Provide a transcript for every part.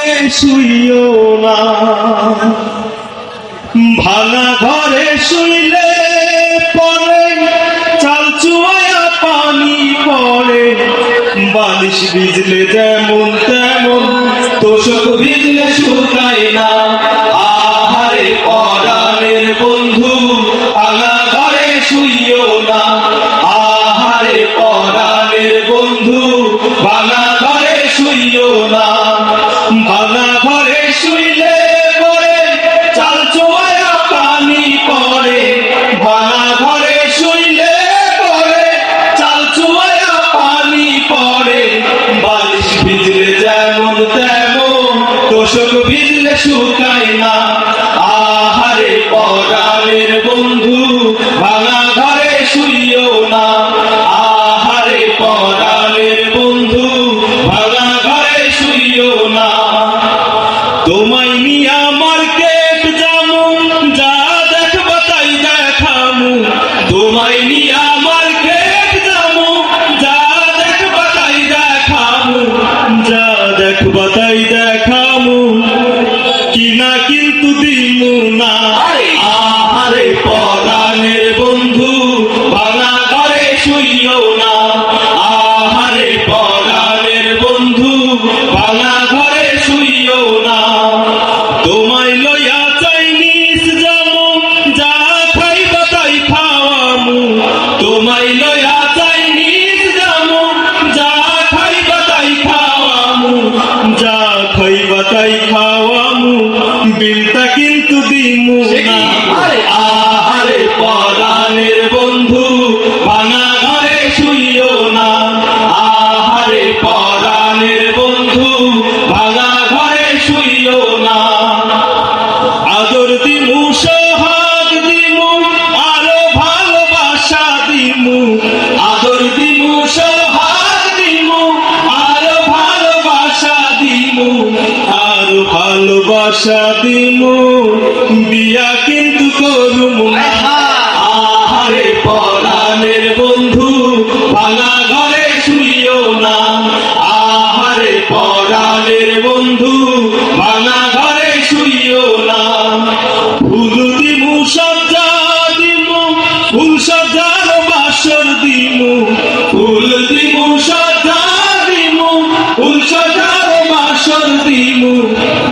ঘরে শুইও না। ভাঙা ঘরে শুইলে পরে চাল চুয়া পানি পড়ে বালিশ ভিজলে যেমন তেমন, তোষক ভিজলে শুকায় না। ভিজলে কিন্তু দিমু না। আহারে পরাণের বন্ধু ভাঙা ঘরে শুইও না। আহারে পরাণের বন্ধু ভাঙা ঘরে শুইও না। তোমায় লইয়া চাইনিস যামু যা খাইবা তাই খাওয়ামু। তোমায় লইয়া চাইনিস যামু যা খাইবা তাই খাওয়ামু। যা খাইবা তাই খাওয়ামু। বিলটা কিন্তু দিমু না। ভালোবাসা দিমু, বিয়া কিন্তু করুম। আহারে পরাণের বন্ধু, ভাঙা ঘরে শুইও না। আহারে পরাণের বন্ধু, ভাঙা ঘরে শুইও না। ভুলু দিমু সজ্জা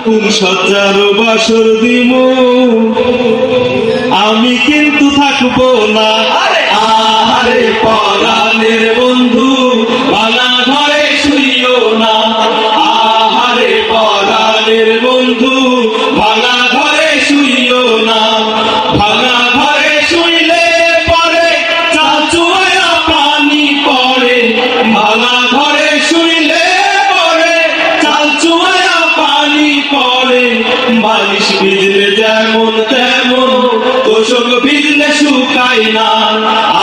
ফুল সজ্জার বাসর দিব আমি কিন্তু থাকব না। বালিশ ভিজলে যেমন তেমন তোষক ভিজলে শুকায় না।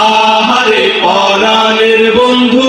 আহারে পরাণের বন্ধু